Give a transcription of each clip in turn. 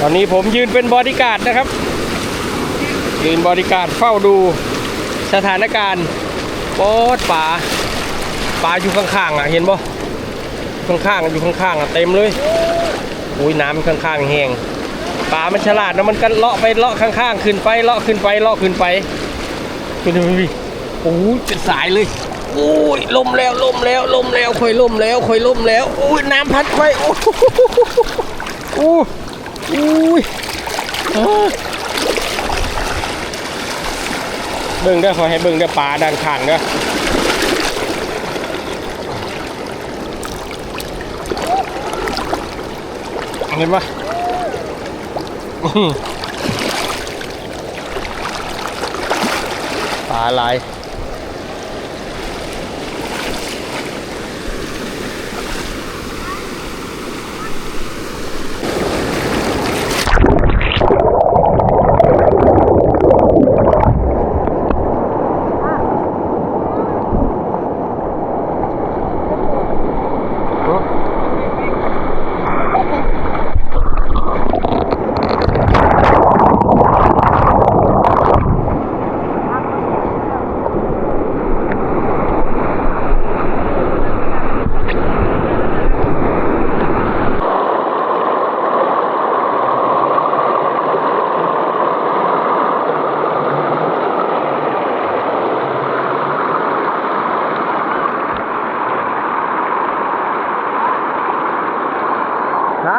ตอนนี้ผมยืนเป็นบอดี้การ์ดนะครับ ยืนบอดี้การ์ดเฝ้าดูสถานการณ์ป๊ดป่าป่าอยู่ข้างๆอะเห็นบ่ข้างๆอยู่ข้างๆอะเต็มเลยอุ้ยน้ำข้างๆแห้งปลามันฉลาดนะมันก็เลาะไปเลาะข้างๆขึ้นไปเลาะขึ้นไปเลาะขึ้นไปขึ้นไปพี่โอ้ยเป็นสายเลยโอ้ยลมแล้วลมแล้วลมแล้วค่อยลมแล้วค่อยลมแล้วโอ้ยน้ำพัดไปโอ้โหโอ้ย อุ้ยอ้าเบิ่งเด้อขอให้เบิ่งเด้อปลาด้านข้างเด้อเห็นปะอื้อหือปลาลายฮะ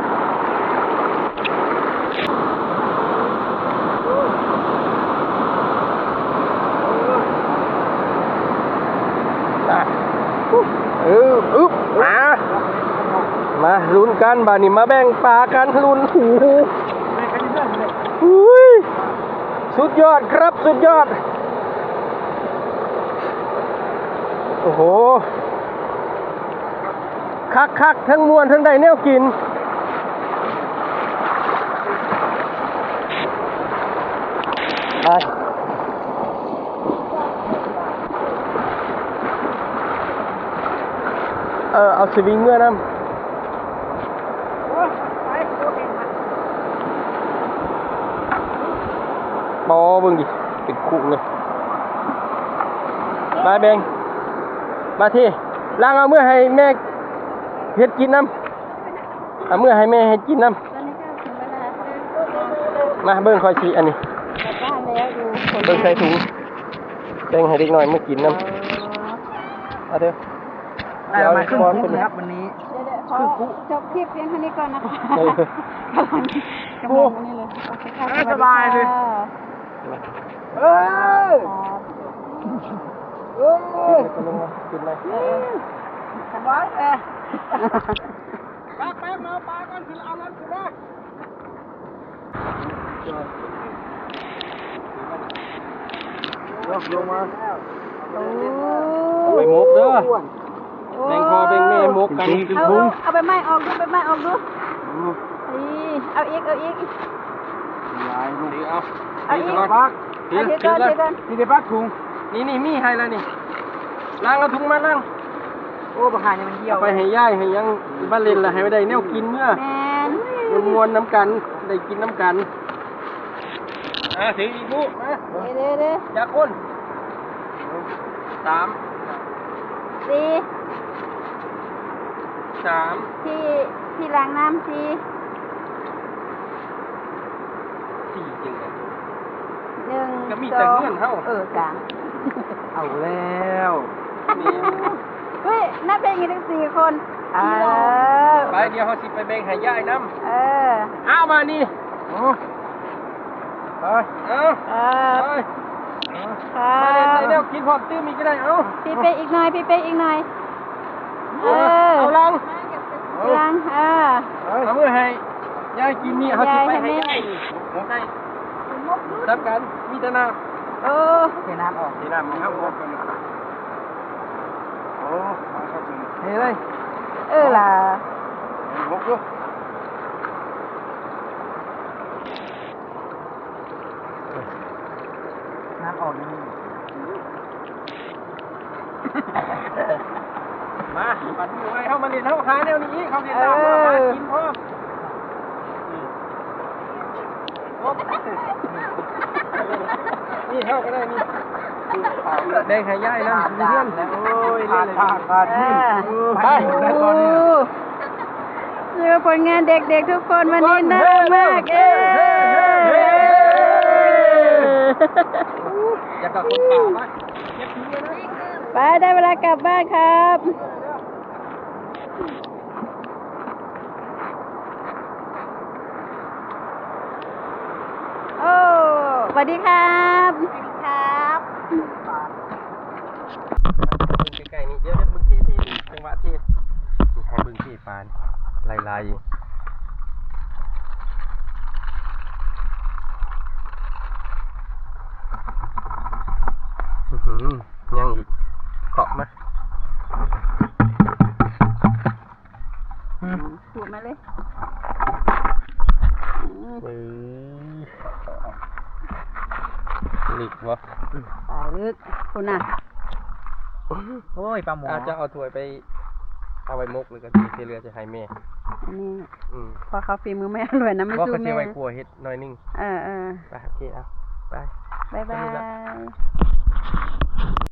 อะเอออึ๊บมา มา ลุ้นกันบานี่มาแบ่งปลากันลุ้นหูอุ้ยสุดยอดครับสุดยอด โอ้โห คักคักๆทั้งมวลทั้งใดแนวกิน ไปเออเอาสวิงเมื่อน้ำ บอเบิ่งดิเป็นคุกเลยมาแบงมาที่ล้างเอาเมื่อให้แม่เฮ็ดกินน้ำเอาเมื่อให้แม่เฮ็ดกินน้ตอนนี้ก็ถึงเวลาซื้อำมาเบิ่งคอยสีอันนี้กลับบ้านแล้วดูผลเบิ่งใส่ถุงแบ่งให้เด็กหน่อยเมื่อกินน้ำเอาเถอะได้ประมาณครึ่งคุกนะครับวันนี้เดี๋ยวเดี๋ยวขอจบคลิปเพียงเท่านี้ก่อนนะคะเออกำลังกำลังนี่เลยโอเคค่ะสบายเลย เอ้ยเอ้ยกินลงมากินไหมสบายเลยปากแป๊บมาปากก่อนถึงเอานั้นถึงมาลงมาเอาไปมุกเด้อแบ่งพอแบ่งแม่มุกกันเอาเอาเอาไปไม้ออกดูไปไม้ออกดูนี่เอาอีกเอาอีกยายลูกนี่เอาเอาอีกนี่ก่อนปักถือเอาถืถืออก่อนก่อนถือก่อนนี่ได้ปักถุงนี่นี่มีให้แล้วนี่ล้างเอาถุงมาล้างโอ้ประหารเนี่ยมันเยี่ยวเอาไปให้ย่ายให้ยังบ้านเล่นละให้ไม่ได้แนวกินเมื่อแมนมันมวนน้ำกันได้กินน้ำกันอ่าถืออีกบุมาเดี๋ยวเดี๋ยวเดี๋ยวจากคนสามสี่สามที่ที่ล้างน้ำสี่สี่จริงเลย หนึ่งก็มีสแต่องเงื่อนเท่า เออสามเอาแล้วนี่เฮ้ยนับเป็นอย่างนี้ทั้งสี่คนเออไปเดี๋ยวเขาสิไปแบ่งให้ย่ายน้เออำเอามานี่โอ้ไปเอาเอไปอครัมาเล่นบในแนวกินพร้อมตื้มอีกก็ได้เอาพี่เป๊กอีกหน่อยพี่เป๊กอีกหน่อยเออเอาลังล้างเออเอามือให้ย่ายกินนี่เขาสิไปให้ยายให้ย่ายแม่ผมได้ทำกัน มีแต่น้โอ้เทน้ำออกำนี่น้ำครับผมโอ้เฮ้ยเลยเออล่ะมุกด้วยน้ำออกนี่มาปัดมือไว้เข้ามาเรียนเข้าค้าแนวนี้ เขาเรียนตามมามากินพร้อม นี่ เท่าก็ได้นี่แดงหายย่ายนะมีเพื่อนโอ้ยขาดขาดขาดเอนี่อไปโอ้เจอผลงานเด็กๆทุกคนวันนี้น่ารักมากเอ้อยากกับคนป่ามากเก็บทิ้งเลยนะไปได้เวลากลับบ้านครับ โอ้ส วัสดีครับสวัสดีครับใกล้ๆนี่เดี๋ยวเดี๋ยวบึงที่ที่จังหวะที่นี่ให้บึงที่ปานลายลายอื้อหือยังอีกเกาะมาพูดมาเลยเอ้ยห ลีกวะตายลึกคุณน่ะโอ้ยปลาหมออาจจะเอาถ้วยไป เอาไว้มกหรือก็ทีที่เหลือจะให้แม่อันนี้อืมพอเขาฝีมือไม่อร่อยนะไม่ว่าสู้ก็เสีแม่ยไว้กลัวเฮ็ดหน่อยหนึงเออเออไปโอเคเอาไปบายบาไปดูละย